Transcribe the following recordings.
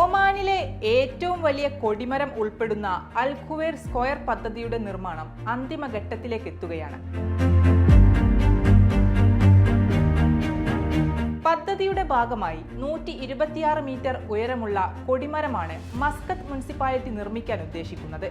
ഒമാനിലെ ഏറ്റവും വലിയ കൊടിമരം ഉൾപ്പെടുന്ന അൽഖുവേർ സ്ക്വയർ പദ്ധതിയുടെ നിർമ്മാണം അന്തിമഘട്ടത്തിലേക്ക് എത്തുകയാണ്. പദ്ധതിയുടെ ഭാഗമായി നൂറ്റി ഇരുപത്തിയാറ് മീറ്റർ ഉയരമുള്ള കൊടിമരമാണ് മസ്കത്ത് മുനിസിപ്പാലിറ്റി നിർമ്മിക്കാൻ ഉദ്ദേശിക്കുന്നത്.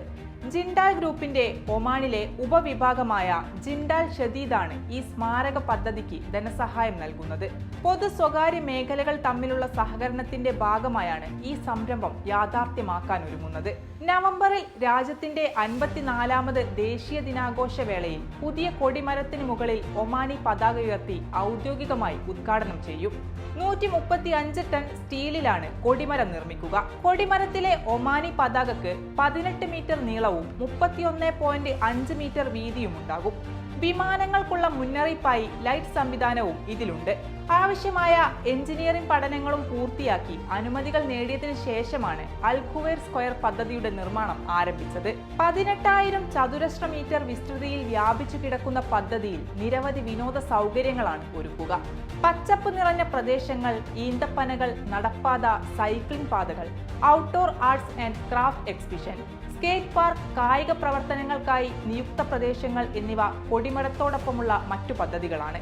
ജിൻഡാൽ ഗ്രൂപ്പിന്റെ ഒമാനിലെ ഉപവിഭാഗമായ ജിൻഡാൽ ഷദീദാണ് ഈ സ്മാരക പദ്ധതിക്ക് ധനസഹായം നൽകുന്നത്. പൊതു സ്വകാര്യ മേഖലകൾ തമ്മിലുള്ള സഹകരണത്തിന്റെ ഭാഗമായാണ് ഈ സംരംഭം യാഥാർത്ഥ്യമാക്കാൻ ഒരുങ്ങുന്നത്. നവംബറിൽ രാജ്യത്തിന്റെ അൻപത്തിനാലാമത് ദേശീയ ദിനാഘോഷ വേളയിൽ പുതിയ കൊടിമരത്തിന് മുകളിൽ ഒമാനി പതാക ഉയർത്തി ഔദ്യോഗികമായി ഉദ്ഘാടനം ചെയ്യും. നൂറ്റി മുപ്പത്തി അഞ്ച് ടൺ സ്റ്റീലിലാണ് കൊടിമരം നിർമ്മിക്കുക. കൊടിമരത്തിലെ ഒമാനി പതാകക്ക് പതിനെട്ട് മീറ്റർ നീളവും മുപ്പത്തിയൊന്ന് പോയിന്റ് അഞ്ച് മീറ്റർ വീതിയും ഉണ്ടാകും വിമാനങ്ങൾക്കുള്ള മുന്നറിയിപ്പായി ലൈറ്റ് സംവിധാനവും ഇതിലുണ്ട്. ആവശ്യമായ എഞ്ചിനീയറിംഗ് പഠനങ്ങളും പൂർത്തിയാക്കി അനുമതികൾ നേടിയതിനു ശേഷമാണ് അൽഖുവേർ സ്ക്വയർ പദ്ധതിയുടെ നിർമ്മാണം ആരംഭിച്ചത്. പതിനെട്ടായിരം ചതുരശ്ര മീറ്റർ വിസ്തൃതിയിൽ വ്യാപിച്ചു കിടക്കുന്ന പദ്ധതിയിൽ നിരവധി വിനോദ സൗകര്യങ്ങളാണ് ഒരുക്കുക. പച്ചപ്പ് നിറഞ്ഞ പ്രദേശങ്ങൾ ഈന്തപ്പനകൾ നടപ്പാത സൈക്ലിംഗ് പാതകൾ outdoor arts and craft exhibition skate park കായിക പ്രവർത്തനങ്ങൾക്കായി നിയുക്ത പ്രദേശങ്ങൾ എന്നിവ കൊടിമരത്തോടൊപ്പമുള്ള മറ്റു പദ്ധതികളാണ്.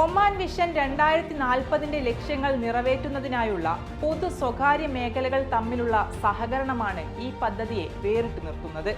ഒമാൻ വിഷൻ രണ്ടായിരത്തി നാൽപ്പതിന്റെ ലക്ഷ്യങ്ങൾ നിറവേറ്റുന്നതിനായുള്ള പൊതു സ്വകാര്യ മേഖലകൾ തമ്മിലുള്ള സഹകരണമാണ് ഈ പദ്ധതിയെ വേറിട്ട് നിർത്തുന്നത്.